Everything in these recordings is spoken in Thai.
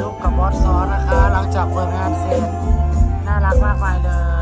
ลูกกับบอสซอสนะคะ หลังจากเปิดงานเสร็จน่ารักมากไปเลย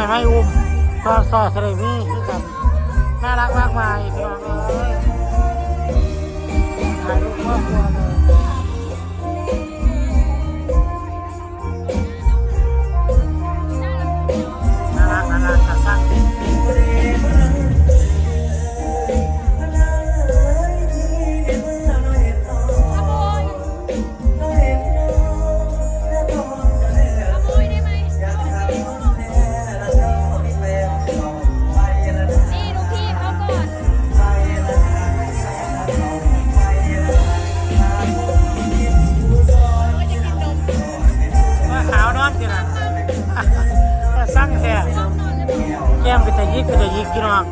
อยไม่อุ้มตอสอดเสลมี่คือกันน่ารักมากมายพี่น้องเลยถ่ายรูปครอบครัว สั่งแท้แก้มไปแต่ยิกไปแต่ยิกพี่น้อง